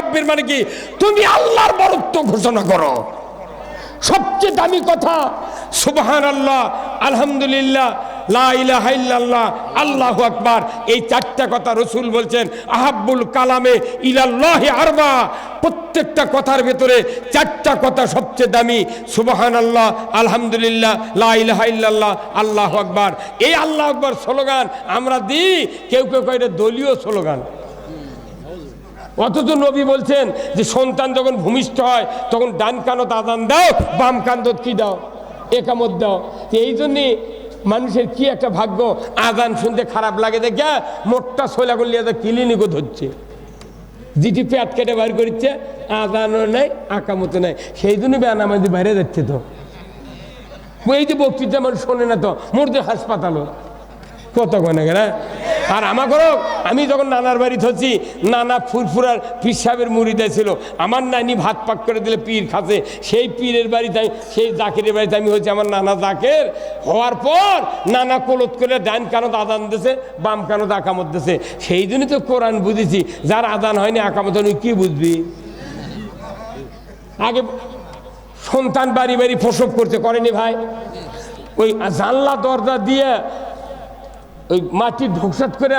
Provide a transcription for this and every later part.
রাব্বির মানে কি? তুমি আল্লাহর বরত্ব ঘোষণা করো। সবচেয়ে দামি কথা সুবহান আল্লাহ আলহামদুলিল্লাহ, লা ইলাহা ইল্লাল্লাহ, আল্লাহু আকবার। এই চারটা কথা রসুল বলছেন, আহাব্বুল কালামে ইলাল্লাহি আরবা। প্রত্যেকটা কথার ভেতরে চারটা কথা সবচেয়ে দামি সুবহান আল্লাহ আলহামদুলিল্লাহ, লা ইলাহা ইল্লাল্লাহ, আল্লাহু আকবার। এই আল্লাহ আকবার স্লোগান আমরা দিই, কেউ কেউ কয় দলীয় স্লোগান। অথচ নবী বলছেন যে সন্তান যখন ভূমিষ্ঠ হয়, তখন ডান কানত আদান দাও, বাম কানত কি দাও? একামত দাও। এই জন্যে মানুষের কি একটা ভাগ্য? আদান শুনতে খারাপ লাগে দেখে মোটটা সোলা করলে ক্লিনিকও ধরছে। জিটি পেট কেটে বার করছে আদানও নাই আকামতো নাই। সেই জন্য বেনামাজি বাইরে যাচ্ছে তো। এই যে বক্তৃতা মানুষ শোনে না তো মোরদের হাসপাতালও। কত গনে গেলে? আর আমাকেও আমি যখন নানার বাড়ি থচ্ছি নানা ফুরফুরার পীর সাহেবের মুড়িতে ছিল, আমার নানি ভাত পাক করে দিলে পীর খাসে সেই পীরের বাড়িতে আমি, সেই জাকিরের বাড়িতে আমি হচ্ছে আমার নানা জাকের। হওয়ার পর নানা কলত করে ডান কানত আদান দিছে, বাম কানত আকামত দিছে। সেই জন্যই তো কোরআন বুঝেছি, যার আদান হয়নি, আকামত হয়নি, কি বুঝবি? আগে সন্তান বাড়ি বাড়ি প্রসব করতে করেনি ভাই। ওই জানলা দরজা দিয়ে ওই মাটি ঢোকসাট করে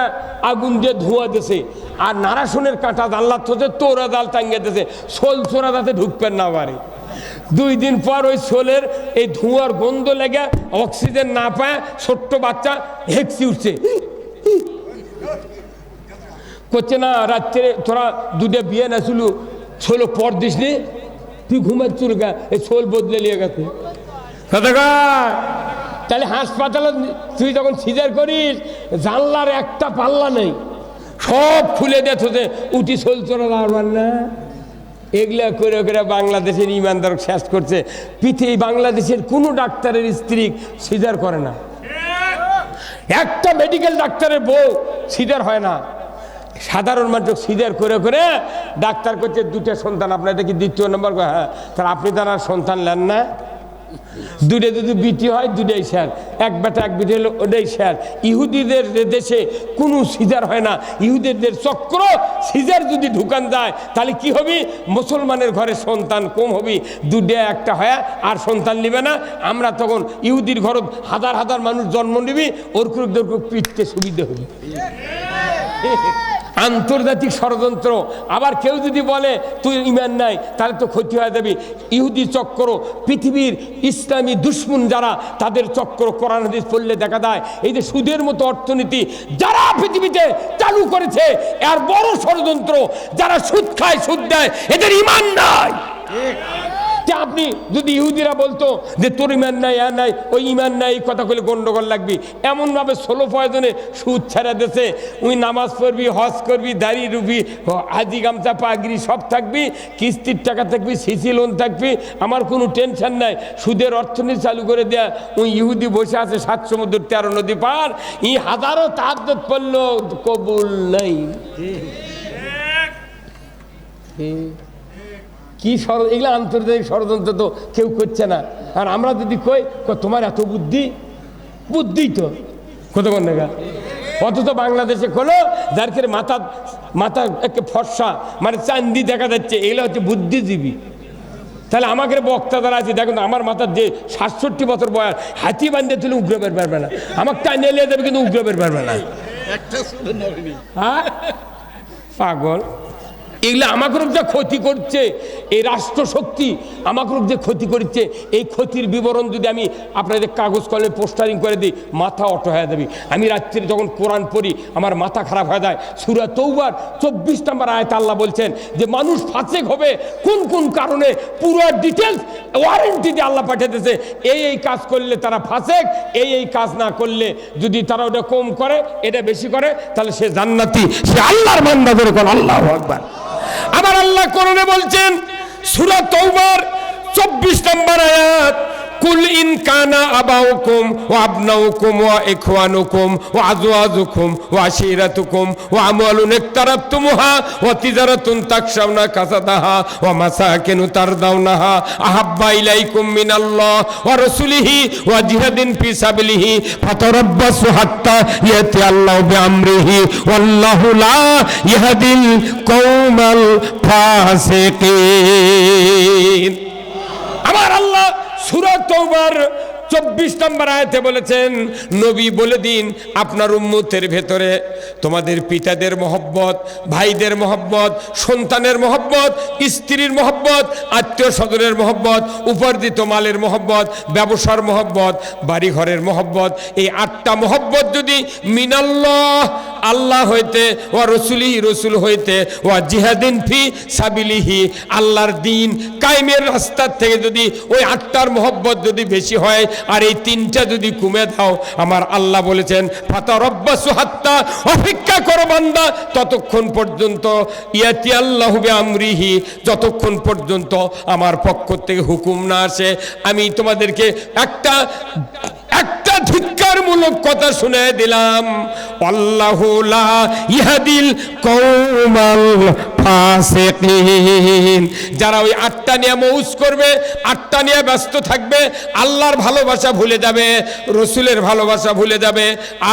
আগুন দিয়ে ধোঁয়া দিছে। আর নারাসনের কাঁটা জানলা থতে তোরা দাল টাঙ্গিয়ে দিছে। সোল চোরা যাতে ঢুকবেন না পারে দুই দিন পর ওই সোলের এই ধোঁয়ার গন্ধ লেগে অক্সিজেন না পায়, ছোট্ট বাচ্চা হেঁকসি উঠছে। করছে না, রাত্রে তোরা দুটো বিয়ে না ছিল ছোলো পর দিস তুই ঘুমাচ্ছুর গা, এই ছোল বদলে নিয়ে গেছে। কথা তাহলে হাসপাতালে তুই যখন সিজার করিস, জানলার একটা পাল্লা নেই। সব খুলে দেথ উঠি সোল চোরা না এগুলা করে করে বাংলাদেশের ইমানদার শেষ করছে। পৃথিবী বাংলাদেশের কোনো ডাক্তারের স্ত্রী সিজার করে না। একটা মেডিকেল ডাক্তারের বউ সিজার হয় না। সাধারণ মানুষ সিজার করে করে ডাক্তার করছে দুটো সন্তান, আপনার কি দ্বিতীয় নম্বর? হ্যাঁ তাহলে আপনি তার আর সন্তান নেন না। দুটো যদি বিটি হয় দুটাই স্যার। এক বেটা, এক বিটি হলো ওটাই স্যার। ইহুদিদের দেশে কোনো সিজার হয় না। ইহুদিদের চক্র সিজার যদি ঢুকান যায়, তাহলে কি হবে? মুসলমানের ঘরে সন্তান কম হবে। দুটো একটা হয়, আর সন্তান নিবে না। আমরা তখন ইহুদির ঘর হাজার হাজার মানুষ জন্ম নিবি ওর দরকুক পিটতে সুবিধা হবে। আন্তর্জাতিক ষড়যন্ত্র। আবার কেউ যদি বলে, তুই ইমান নাই, তাহলে তো ক্ষতি হয়ে যাবে। ইহুদি চক্র, পৃথিবীর ইসলামী দুশ্মন যারা, তাদের চক্র কোরআন হাদিস পড়লে দেখা যায়, এই যে সুদের মতো অর্থনীতি যারা পৃথিবীতে চালু করেছে, এর বড় ষড়যন্ত্র, যারা সুদ খায়, সুদ দেয়, এদের ইমান নাই। যে আপনি যদি ইহুদিরা বলতো যে তোর ইমান নাই আর নাই ওই ইমান নাই এই কথা কলে গন্ডগোল লাগবি। এমনভাবে ষোলো প্রয়োজনে সুদ ছেড়ে দেশে উই নামাজ পড়বি হজ করবি দাড়ি রুবি আজি গামছা পাগড়ি সব থাকবি কিস্তির টাকা থাকবি সিসি লোন থাকবি আমার কোনো টেনশন নাই। সুদের অর্থনীতি চালু করে দেয়া। ওই ইহুদি বসে আছে সাত সমুদ্র তেরো নদী পার। ই হাজারো তাহাজ পড়ল কবুল নাই। কি ষড় এগুলো আন্তর্জাতিক ষড়যন্ত্র তো কেউ করছে না। আর আমরা যদি কই ক- তোমার এত বুদ্ধি? বুদ্ধি তো। কতক্ষণ দেখা অথচ বাংলাদেশে খোলো যার মাথা মাথা একটা ফর্সা মানে চান্দি দেখা যাচ্ছে এগুলো হচ্ছে বুদ্ধিজীবী। তাহলে আমাকে বক্তা দ্বারা আছে দেখুন আমার মাথার যে সাতষট্টি বছর বয়স হাতি বান্ধে তুলে উগ্র বের পারবে না। আমাকে টাইনে নিয়ে যাবে কিন্তু উগ্র বের পারবে না। হ্যাঁ? পাগল। এগুলো আমাকে যে ক্ষতি করছে, এই রাষ্ট্রশক্তি আমাকে যে ক্ষতি করছে, এই ক্ষতির বিবরণ যদি আমি আপনাদের কাগজ কলে পোস্টারিং করে দিই, মাথা অটো হয়ে যাবে। আমি রাত্রি যখন কোরআন পড়ি, আমার মাথা খারাপ হয়ে যায়। সুরা তৌবার চব্বিশ নম্বর আয়তা আল্লাহ বলছেন যে, মানুষ ফাঁসেক হবে কোন কোন কারণে? পুরো ডিটেলস ওয়ারেন্টি দিয়ে আল্লাহ পাঠিয়েছে এই এই কাজ করলে তারা ফাঁসেক, এই এই কাজ না করলে যদি তারা ওটা কম করে, এটা বেশি করে, তাহলে সে জান্নাতি, সে আল্লাহর মান্দা করে আল্লাহ আকবার। আল্লাহ কোরআনে বলছেন সূরা তওবার 24 নম্বর আয়াত। কুল ইন কানা আবাউকুম ওয়া আবনাউকুম ওয়া ইখওয়ানুকুম ওয়া আজওয়াজুকুম ওয়া আশিরাতুকুম ওয়া আমওয়ালুন ইকতারাবতুমুহা ওয়া তিজারাতুন তাকশাউনা কাসাদাহা ওয়া মাসাকিনু তারদাউনাহা আহাব্বা ইলাইকুম মিনাল্লাহ ওয়া রাসূলিহি ওয়া জিহাদিন ফি সাবিলিহি ফাতারাব্বাসু হাত্তা ইয়াতি আল্লাহু বিআমরিহি ওয়াল্লাহু লা ইয়াহদিল কওমাল ফাসিকিন। আমার আল্লাহ সুরত চব্বিশ নম্বর আয়তে বলেছেন, নবী বলে দিন, আপনার উম্মতের ভেতরে তোমাদের পিতাদের মহব্বত, ভাইদের মহব্বত, সন্তানের মহব্বত, স্ত্রীর মহব্বত আত্মীয় স্বজনের মহব্বত, উপার্জিত মালের মহব্বত, ব্যবসার মহব্বত, বাড়িঘরের মহব্বত, এই আটটা মহব্বত যদি মিনাল্লাহ আল্লাহ হইতে ও রসুলি রসুল হইতে ও জিহাদিন ফি সাবিলিহি, আল্লাহর দিন কায়েমের রাস্তার থেকে যদি ওই আটটার মহব্বত যদি বেশি হয়, আর এই তিনটা যদি কমে দাও, আমার আল্লাহ বলেছেন, ফাতা রব্বাসু হাত্তা অপেক্ষা করো বান্দা। ততক্ষণ পর্যন্ত, ইয়াতি আল্লাহ আমরিহি যতক্ষণ পর্যন্ত আমার পক্ষ থেকে হুকুম না আসে, আমি তোমাদেরকে একটা ধিক্কারমূলক কথা শুনে দিলাম। ইহাদিল কৌমাল যারা ওই আটটা নিয়ে মৌজ করবে, আটটা নিয়ে ব্যস্ত থাকবে, আল্লাহর ভালোবাসা ভুলে যাবে, রসুলের ভালোবাসা ভুলে যাবে,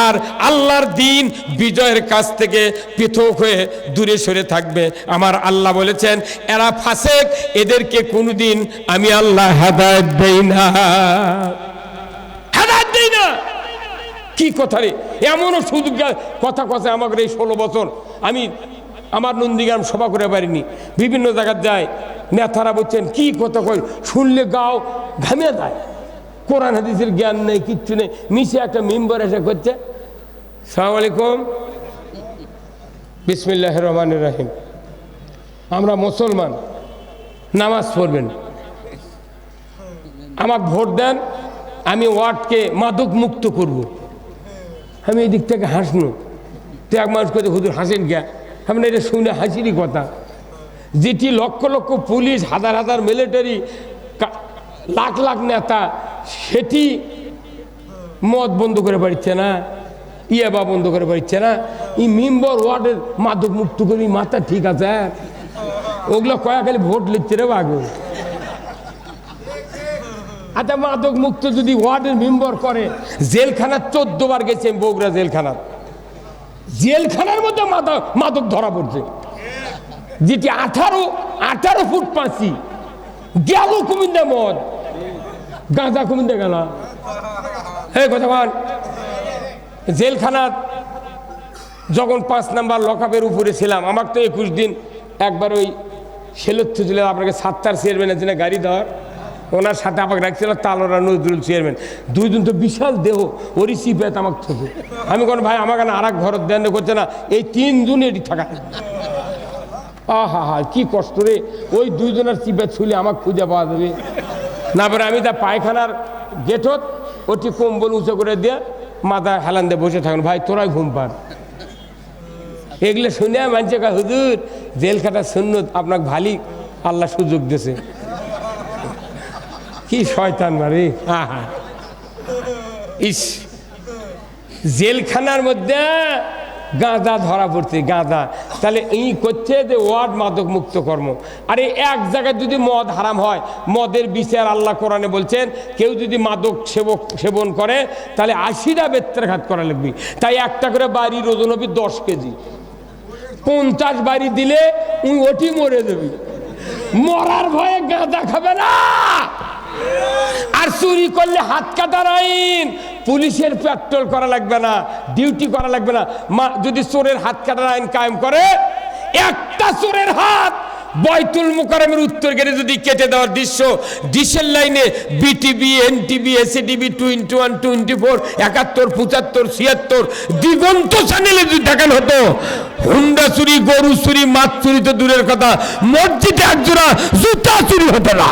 আর আল্লাহর দিন বিজয়ের কাছ থেকে পৃথক হয়ে দূরে সরে থাকবে। আমার আল্লাহ বলেছেন, এরা ফাসেক, এদেরকে কোনোদিন আমি আল্লাহ হেদায়ত দেই না। কি কথা রে? এমনও সুযোগ কথা কথা আমাকে এই ষোলো বছর। আমি আমার নন্দীগ্রাম সভা করে পারিনি বিভিন্ন জায়গায় যায়, নেতারা বলছেন, কি কথা কই শুনলে গাও, ঘামিয়ে যায়। কোরআন, হাদিসের জ্ঞান নেই, কিচ্ছু নেই। মিশে একটা মেম্বার এসে করছে, সালাম আলাইকুম। বিসমিল্লাহ রহমান রাহিম। আমরা মুসলমান, নামাজ পড়বেন। আমাকে ভোট দেন, আমি ওয়ার্ডকে মাদক মুক্ত করব। আমি এই দিক থেকে হাসনো। তো এক মানুষ করতে হুজুর, হাসেন গিয়া আমি এটা শুনে হাসিরই কথা। যেটি লক্ষ লক্ষ পুলিশ, হাজার হাজার মিলিটারি লাখ লাখ নেতা, সেটি মদ বন্ধ করে পারছে না ইয়াবা বন্ধ করে পারছে না। এই মেম্বার ওয়ার্ডের মাদক মুক্ত করি, মাথা ঠিক আছে? ওগুলো কয়া খালি ভোট লিখছে রে বাগু। আচ্ছা মাদক মুক্ত যদি ওয়ার্ডের মেম্বার করে জেলখানা চোদ্দ বার গেছে বগুড়া জেলখানার। জেলখানার মধ্যে মাদক মাদক ধরা পড়ছে। যেটি আঠারো আঠারো ফুট পাঁচি। গেল কুমিন্দা মদ। গাঁজা কুমিন্দা গেল। হে বল জেলখানার যখন পাঁচ নাম্বার লকআপের উপরে ছিলাম, আমার তো একুশ দিন একবার ওই সেলুত্থ ছিল, আপনাকে সাতটার চেয়ারম্যানের না গাড়ি দেওয়ার। ওনার সাথে আমাকে রাখছিল তালোরা নজরুল চেয়ারম্যান। দুইজন তো বিশাল দেহ, ওরই সিপেত আমাকে থেকে আমি কোন ভাই, আমাকে না আর এক ঘর দেন করছে না, এই তিনজন এটি থাকা। আহা হা কি কষ্ট রে, ওই দুইজনের চিপে ছুলে আমাকে খুঁজে পাওয়া যাবে। না, পরে আমি তা পায়খানার গেটত ওটি কম্বল উঁচু করে দিয়ে মাথা হেলান দিয়ে বসে থাকুন। ভাই, তোরাই ঘুম পার এগুলো শুনে মানছে, হুজুর জেল খাটার শূন্য আপনাকে ভালি আল্লাহ সুযোগ দিয়েছে। কি শয়তান মারি? আহা ইস, জেলখানার মধ্যে গাঁদা ধরা পড়ছে, গাঁদা। তাহলে এই করছে যে ওয়ার্ড মাদক মুক্ত কর্ম। আরে এক জায়গায় যদি মদ হারাম হয়, মদের বিচার আল্লাহ কোরআনে বলছেন, কেউ যদি মাদক সেবক, সেবন করে, তাহলে আশিটা বেত্রাঘাত করা লাগবে। তাই একটা করে বাড়ির ওজন হবে দশ কেজি। পঞ্চাশ বাড়ি দিলে উই ওটি মরে যাবি। মরার ভয়ে গাঁদা খাবে না! আর চুরি করলে হাত কাটার আইন। পুলিশের পেট্রোল করা লাগবে না ডিউটি করা লাগবে না। মা, যদি চোরের হাত কাটার আইন কায়েম করে, একটা চোরের হাত বয়তুল মুকারমের উত্তর গেটে যদি কেটে দেওয়ার দৃশ্য, ডিসেল লাইনে BTV NTV ACTV twenty one twenty four একাত্তর, পঁচাত্তর, ছিয়াত্তর, দিগন্ত চ্যানেলে যদি দেখানো হতো, হুন্ডা চুরি, গরু চুরি, মাছ চুরি তো দূরের কথা, মসজিদে একজোড়া জুতা চুরি হতো না।